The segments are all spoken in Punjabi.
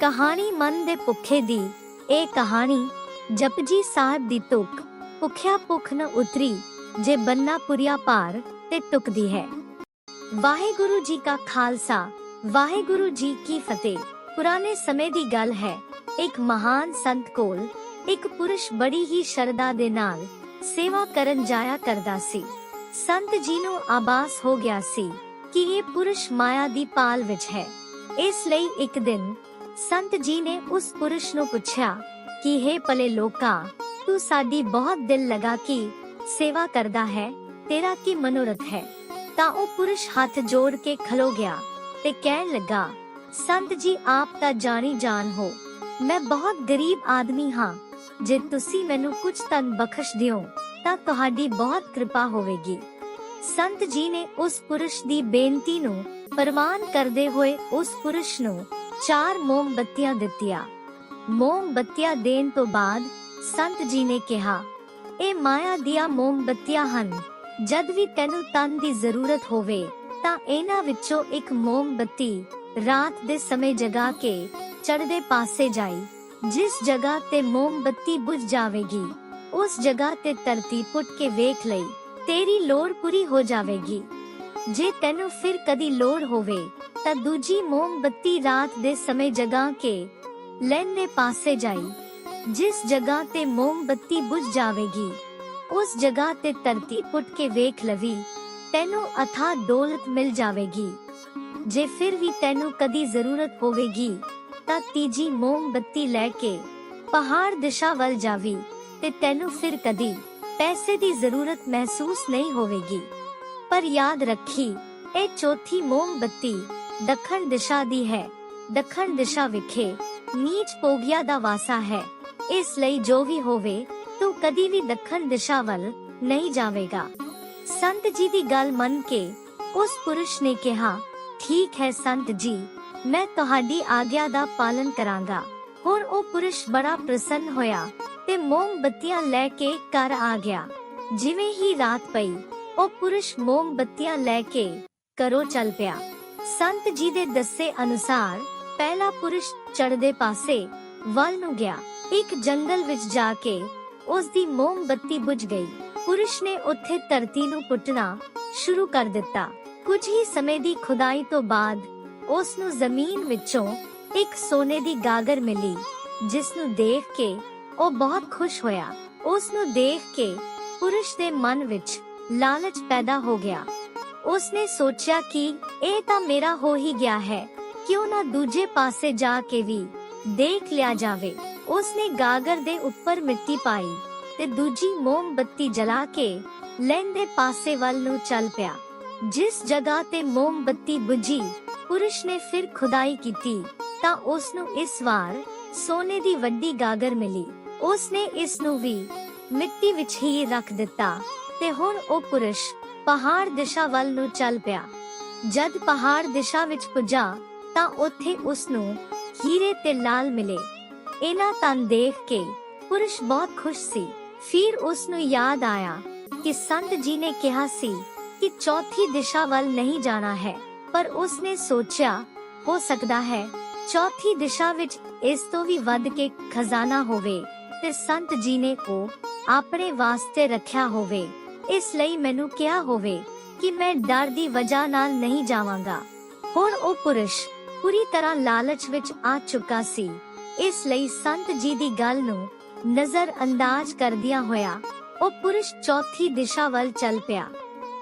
ਕਹਾਣੀ ਮਨ ਦੇ ਭੁੱਖੇ ਦੀ। ਇਹ ਕਹਾਣੀ ਜਪਜੀ ਸਾਹਿਬ ਦੀ ਤੁਕ ਭੁੱਖਿਆ ਭੁੱਖ ਨ ਉਤਰੀ, ਜੇ ਬੰਨਾ ਪੁਰੀਆ ਭਾਰ ਤੇ ਟੁਕਦੀ ਹੈ। ਵਾਹਿਗੁਰੂ ਜੀ ਕਾ ਖਾਲਸਾ, ਵਾਹਿਗੁਰੂ ਜੀ ਕੀ ਫਤਿਹ। ਪੁਰਾਣੇ ਸਮੇਂ ਦੀ ਗੱਲ ਹੈ, ਇੱਕ ਮਹਾਨ ਸੰਤ ਕੋਲ ਇੱਕ ਪੁਰਸ਼ ਬੜੀ ਹੀ ਸ਼ਰਧਾ ਦੇ ਨਾਲ ਸੇਵਾ ਕਰਨ ਜਾਇਆ ਕਰਦਾ ਸੀ। ਸੰਤ ਜੀ ਨੂੰ ਆਬਾਸ ਹੋ ਗਿਆ ਸੀ ਕਿ ਇਹ ਪੁਰਸ਼ ਮਾਇਆ ਦੀ ਪਾਲ ਵਿੱਚ ਹੈ। ਇਸ ਲਈ ਇੱਕ ਦਿਨ ਸੰਤ ਜੀ ਨੇ ਉਸ ਪੁਰਸ਼ ਨੂੰ ਪੁੱਛਿਆ ਕਿ हे ਭਲੇ ਲੋਕਾ, ਤੂੰ ਸਾਡੀ ਬਹੁਤ ਦਿਲ ਲਗਾ ਕੇ ਸੇਵਾ ਕਰਦਾ ਹੈ, ਤੇਰਾ ਕੀ ਮਨੋਰਥ ਹੈ? ਤਾਂ ਉਹ ਪੁਰਸ਼ ਹੱਥ ਜੋੜ ਕੇ ਖਲੋ ਗਿਆ ਤੇ ਕਹਿਣ ਲੱਗਾ, ਸੰਤ ਜੀ, ਆਪ ਤਾਂ ਜਾਣੀ ਜਾਣ ਹੋ। ਮੈਂ ਬਹੁਤ ਗਰੀਬ ਆਦਮੀ ਹਾਂ। ਜੇ ਤੁਸੀਂ ਮੈਨੂੰ ਕੁਝ ਤਨ ਬਖਸ਼ ਦਿਓ, ਤਾਂ ਤੁਹਾਡੀ ਬਹੁਤ ਕਿਰਪਾ ਹੋਵੇਗੀ। ਸੰਤ ਜੀ ਨੇ ਉਸ ਪੁਰਸ਼ ਦੀ ਬੇਨਤੀ ਨੂੰ ਪ੍ਰਵਾਨ ਕਰਦੇ ਹੋਏ ਉਸ ਪੁਰਸ਼ ਨੂੰ ਚਾਰ ਮੋਮਬੱਤੀਆਂ ਦਿੱਤੀਆਂ। ਮੋਮਬੱਤੀਆਂ ਦੇਣ ਤੋਂ ਬਾਅਦ ਸੰਤ ਜੀ ਨੇ ਕਿਹਾ, ਇਹ ਮਾਇਆ ਦੀਆਂ ਮੋਮਬੱਤੀਆਂ ਹਨ। ਜਦ ਵੀ ਤੈਨੂੰ ਤਨ ਦੀ ਜ਼ਰੂਰਤ ਹੋਵੇ, ਤਾਂ ਇਹਨਾਂ ਵਿੱਚੋਂ ਇੱਕ ਮੋਮਬੱਤੀ ਰਾਤ ਦੇ ਸਮੇਂ ਜਗਾ ਕੇ ਚੜ੍ਹਦੇ ਪਾਸੇ ਜਾਈ। ਜਿਸ ਜਗ੍ਹਾ ਤੇ ਮੋਮਬੱਤੀ ਬੁਝ ਜਾਵੇਗੀ, ਉਸ ਜਗ੍ਹਾ ਤੇ ਧਰਤੀ ਪੁੱਟ ਕੇ ਵੇਖ ਲਈ। ਤੇਰੀ ਲੋੜ ਪੂਰੀ ਹੋ ਜਾਵੇਗੀ। ਜੇ ਤੈਨੂੰ ਫਿਰ ਕਦੀ ਲੋੜ ਹੋਵੇ ਤਾਂ ਦੂਜੀ ਮੋਮਬੱਤੀ ਰਾਤ ਦੇ ਸਮੇਂ ਜਗਾ ਕੇ ਲੈਣੇ ਪਾਸੇ ਜਾਈ ਜਿਸ ਜਗ੍ਹਾ ਤੇ ਮੋਮਬੱਤੀ ਬੁਝ ਜਾਵੇਗੀ ਉਸ ਜਗ੍ਹਾ ਤੇ ਧਰਤੀ ਪੁੱਟ ਕੇ ਵੇਖ ਲਵੀ ਤੈਨੂੰ ਅਥਾ ਦੌਲਤ ਮਿਲ ਜਾਵੇਗੀ ਜੇ ਫਿਰ ਵੀ ਤੈਨੂੰ ਕਦੀ ਜ਼ਰੂਰਤ ਹੋਵੇਗੀ ਤਾਂ ਤੀਜੀ ਮੋਮਬੱਤੀ ਲੈ ਕੇ ਪਹਾੜ ਦਿਸ਼ਾ ਵੱਲ ਜਾਵੀ ਤੇ ਤੈਨੂੰ ਫਿਰ ਕਦੀ ਪੈਸੇ ਦੀ ਜ਼ਰੂਰਤ ਮਹਿਸੂਸ ਨਹੀਂ ਹੋਵੇਗੀ ਪਰ ਯਾਦ ਰੱਖੀ ਇਹ ਚੌਥੀ ਮੋਮਬੱਤੀ ਦੱਖਣ ਦਿਸ਼ਾ ਦੀ ਹੈ ਦੱਖਣ ਦਿਸ਼ਾ ਵਿਖੇ ਨੀਚ ਪੋਗਿਆ ਦਾ ਵਾਸਾ ਹੈ ਇਸ ਲਈ ਜੋ ਵੀ ਹੋਵੇ ਤੂੰ ਕਦੀ ਵੀ ਦੱਖਣ ਦਿਸ਼ਾ ਵੱਲ ਨਹੀਂ ਜਾਵੇਗਾ ਸੰਤ ਜੀ ਦੀ ਗੱਲ ਮੰਨ ਕੇ ਉਸ ਪੁਰਸ਼ ਨੇ ਕਿਹਾ ਠੀਕ ਹੈ ਸੰਤ ਜੀ ਮੈਂ ਤੁਹਾਡੀ ਆਗਿਆ ਦਾ ਪਾਲਨ ਕਰਾਂਗਾ ਹੁਣ ਉਹ ਪੁਰਸ਼ ਬੜਾ ਪ੍ਰਸੰਨ ਹੋਇਆ ਤੇ ਮੋਮਬੱਤੀਆਂ ਲੈ ਕੇ ਘਰ ਆ ਗਿਆ ਜਿਵੇਂ ਹੀ ਰਾਤ ਪਈ ਉਹ ਪੁਰਸ਼ ਮੋਮਬੱਤੀਆਂ ਲੈ ਕੇ ਘਰੋਂ ਚੱਲ ਪਿਆ। ਸੰਤ ਜੀ ਦੇ ਦੱਸੇ ਅਨੁਸਾਰ ਪਹਿਲਾ ਪੁਰਸ਼ ਚੜ੍ਹਦੇ ਪਾਸੇ ਵੱਲ ਨੂੰ ਗਿਆ। ਇੱਕ ਜੰਗਲ ਵਿੱਚ ਜਾ ਕੇ ਉਸ ਦੀ ਮੋਮਬੱਤੀ ਬੁਝ ਗਈ। ਪੁਰਸ਼ ਨੇ ਉੱਥੇ ਧਰਤੀ ਨੂੰ ਪੁੱਟਣਾ ਸ਼ੁਰੂ ਕਰ ਦਿੱਤਾ। ਕੁਝ ਹੀ ਸਮੇਂ ਦੀ ਖੁਦਾਈ ਤੋਂ ਬਾਅਦ ਉਸ ਨੂੰ ਜ਼ਮੀਨ ਵਿੱਚੋਂ ਇੱਕ ਸੋਨੇ ਦੀ ਗਾਗਰ ਮਿਲੀ, ਜਿਸ ਨੂੰ ਦੇਖ ਕੇ ਉਹ ਬਹੁਤ ਖੁਸ਼ ਹੋਇਆ। ਉਸ ਨੂੰ ਦੇਖ ਕੇ ਪੁਰਸ਼ ਦੇ ਮਨ ਵਿੱਚ ਲਾਲਚ ਪੈਦਾ ਹੋ ਗਿਆ। ਉਸਨੇ ਸੋਚਿਆ ਕਿ ਇਹ ਤਾਂ ਮੇਰਾ ਹੋ ਹੀ ਗਿਆ ਹੈ, ਕਿਉਂ ਨਾ ਦੂਜੇ ਪਾਸੇ ਜਾ ਕੇ ਵੀ ਦੇਖ ਲਿਆ ਜਾਵੇ। ਉਸ ਗਾਗਰ ਦੇ ਉੱਪਰ ਮਿੱਟੀ ਪਾਈ ਤੇ ਦੂਜੀ ਮੋਮਬੱਤੀ ਜਲਾ ਕੇ ਲੈਂਦੇ ਪਾਸੇ ਵੱਲ ਨੂੰ ਚੱਲ ਪਿਆ। ਜਿਸ ਜਗ੍ਹਾ ਤੇ ਮੋਮਬੱਤੀ ਬੁਝੀ, ਪੁਰਸ਼ ਨੇ ਫਿਰ ਖੁਦਾਈ ਕੀਤੀ ਤਾਂ ਉਸ ਨੂੰ ਇਸ ਵਾਰ ਸੋਨੇ ਦੀ ਵੱਡੀ ਗਾਗਰ ਮਿਲੀ। ਉਸ ਨੇ ਇਸ ਨੂੰ ਵੀ ਮਿੱਟੀ ਵਿੱਚ ਹੀ ਰੱਖ ਦਿੱਤਾ। ਤੇ ਹੁਣ ਉਹ ਪੁਰਸ਼ ਪਹਾੜ ਦਿਸ਼ਾ ਵੱਲ ਨੂੰ ਚੱਲ ਪਿਆ। ਜਦ ਪਹਾੜ ਦਿਸ਼ਾ ਵਿੱਚ ਪੁੱਜਾ, ਤਾਂ ਉੱਥੇ ਉਸ ਨੂੰ ਹੀਰੇ ਤੇ ਲਾਲ ਮਿਲੇ। ਇਹਨਾਂ ਤਨ ਦੇਖ ਕੇ ਪੁਰਸ਼ ਬਹੁਤ ਖੁਸ਼ ਸੀ। ਫਿਰ ਉਸ ਨੂੰ ਯਾਦ ਆਇਆ ਕਿ ਸੰਤ ਜੀ ਨੇ ਕਿਹਾ ਸੀ ਕਿ ਚੌਥੀ ਦਿਸ਼ਾ ਵੱਲ ਨਹੀਂ ਜਾਣਾ ਹੈ, ਪਰ ਉਸ ਨੇ ਸੋਚਿਆ, ਹੋ ਸਕਦਾ ਹੈ ਚੌਥੀ ਦਿਸ਼ਾ ਵਿੱਚ ਇਸ ਤੋਂ ਵੀ ਵੱਧ ਕੇ ਖਜ਼ਾਨਾ ਹੋਵੇ ਤੇ ਸੰਤ ਜੀ ਨੇ ਉਹ ਆਪਣੇ ਵਾਸਤੇ ਰੱਖਿਆ ਹੋਵੇ। ਇਸ ਲਈ ਮੈਨੂੰ ਕਿਹਾ ਹੋਵੇ ਕਿ ਮੈਂ ਡਰ ਦੀ ਵਜ੍ਹਾ ਨਾਲ ਨਹੀਂ ਜਾਵਾਂਗਾ। ਹੁਣ ਉਹ ਪੁਰਸ਼ ਪੂਰੀ ਤਰ੍ਹਾਂ ਲਾਲਚ ਵਿੱਚ ਆ ਚੁੱਕਾ ਸੀ। ਇਸ ਲਈ ਸੰਤ ਜੀ ਦੀ ਗੱਲ ਨੂੰ ਨਜ਼ਰ ਅੰਦਾਜ਼ ਕਰਦਿਆਂ ਹੋਇਆ ਉਹ ਪੁਰਸ਼ ਚੌਥੀ ਦਿਸ਼ਾ ਵੱਲ ਚੱਲ ਪਿਆ।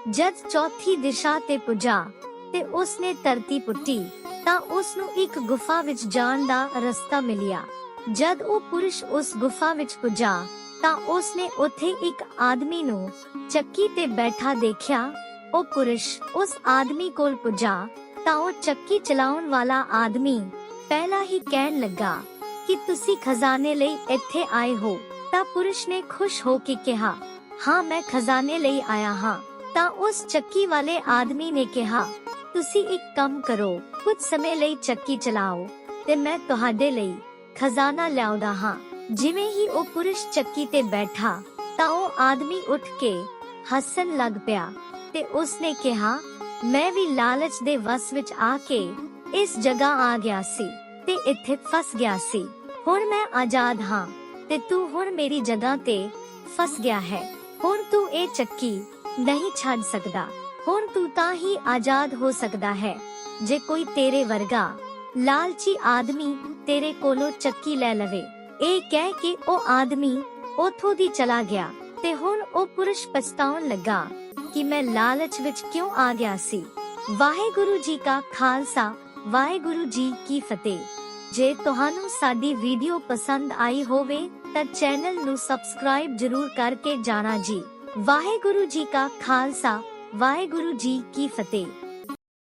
ਜਦ ਚੌਥੀ ਦਿਸ਼ਾ ਤੇ ਪੁੱਜਾ ਤੇ ਉਸਨੇ ਧਰਤੀ ਪੁੱਟੀ ਤਾਂ ਉਸ ਨੂੰ ਇੱਕ ਗੁਫਾ ਵਿੱਚ ਜਾਣ ਦਾ ਰਸਤਾ ਮਿਲਿਆ। ਜਦ ਉਹ ਪੁਰਸ਼ ਉਸ ਗੁਫਾ ਵਿੱਚ ਪੁੱਜਾ ਤਾਂ ਉਸ ਨੇ ਉੱਥੇ ਇੱਕ ਆਦਮੀ ਨੂੰ ਚੱਕੀ ਤੇ ਬੈਠਾ ਦੇਖਿਆ। ਉਹ ਪੁਰਸ਼ ਉਸ ਆਦਮੀ ਕੋਲ ਪੁੱਜਾ ਤਾਂ ਉਹ ਚੱਕੀ ਚਲਾਉਣ ਵਾਲਾ ਆਦਮੀ ਪਹਿਲਾਂ ਹੀ ਕਹਿਣ ਲੱਗਾ ਕਿ ਤੁਸੀਂ ਖਜ਼ਾਨੇ ਲਈ ਇੱਥੇ ਆਏ ਹੋ। ਤਾਂ ਪੁਰਸ਼ ਨੇ ਖੁਸ਼ ਹੋ ਕੇ ਕਿਹਾ, ਹਾਂ, ਮੈਂ ਖਜ਼ਾਨੇ ਲਈ ਆਇਆ ਹਾਂ। ਤਾਂ ਉਸ ਚੱਕੀ ਵਾਲੇ ਆਦਮੀ ਨੇ ਕਿਹਾ, ਤੁਸੀਂ ਇੱਕ ਕੰਮ ਕਰੋ, ਕੁਝ ਸਮੇਂ ਲਈ ਚੱਕੀ ਚਲਾਓ ਤੇ ਮੈਂ ਤੁਹਾਡੇ ਲਈ ਖਜ਼ਾਨਾ ਲਿਆਉਂਦਾ ਹਾਂ। ਜਿਵੇਂ ਹੀ ਉਹ ਪੁਰਸ਼ ਚੱਕੀ ਤੇ ਬੈਠਾ, ਤਾਂ ਉਹ ਆਦਮੀ ਉੱਠ ਕੇ ਹੱਸਣ ਲੱਗ ਪਿਆ ਤੇ ਉਸਨੇ ਕਿਹਾ, ਮੈਂ ਵੀ ਲਾਲਚ ਦੇ ਵਸ ਵਿੱਚ ਆ ਕੇ ਇਸ ਜਗ੍ਹਾ ਆ ਗਿਆ ਸੀ ਤੇ ਇੱਥੇ ਫਸ ਗਿਆ ਸੀ। ਹੁਣ ਮੈਂ ਆਜ਼ਾਦ ਹਾਂ ਤੇ ਤੂੰ ਹੁਣ ਮੇਰੀ ਜਗ੍ਹਾ ਤੇ ਫਸ ਗਿਆ ਹੈ। ਹੁਣ ਤੂੰ ਇਹ ਚੱਕੀ ਨਹੀਂ ਛੱਡ ਸਕਦਾ। ਹੁਣ ਤੂੰ ਤਾਂ ਹੀ ਆਜ਼ਾਦ ਹੋ ਸਕਦਾ ਹੈ। ਜੇ ਕੋਈ ਤੇਰੇ ਵਰਗਾ ਲਾਲਚੀ ਆਦਮੀ ਤੇਰੇ ਕੋਲੋਂ ਚੱਕੀ ਲੈ ਲਵੇ ਇਹ ਕਹਿ ਕੇ ਉਹ ਆਦਮੀ ਉਥੋਂ ਦੀ ਚਲਾ ਗਿਆ ਤੇ ਹੁਣ ਉਹ ਪੁਰਸ਼ ਪਛਤਾਉਣ ਲੱਗਾ ਕਿ ਮੈਂ ਲਾਲਚ ਵਿੱਚ ਕਿਉਂ ਆ ਗਿਆ ਸੀ। ਵਾਹਿਗੁਰੂ ਜੀ ਕਾ ਖਾਲਸਾ, ਵਾਹਿਗੁਰੂ ਜੀ ਕੀ ਫਤਿਹ। ਜੇ ਤੁਹਾਨੂੰ ਸਾਡੀ ਵੀਡੀਓ ਪਸੰਦ ਆਈ ਹੋਵੇ ਤਾਂ ਚੈਨਲ ਨੂੰ ਸਬਸਕ੍ਰਾਈਬ ਜਰੂਰ ਕਰਕੇ ਜਾਣਾ ਜੀ। ਵਾਹਿਗੁਰੂ ਜੀ ਕਾ ਖਾਲਸਾ, ਵਾਹਿਗੁਰੂ ਜੀ ਕੀ ਫਤਿਹ।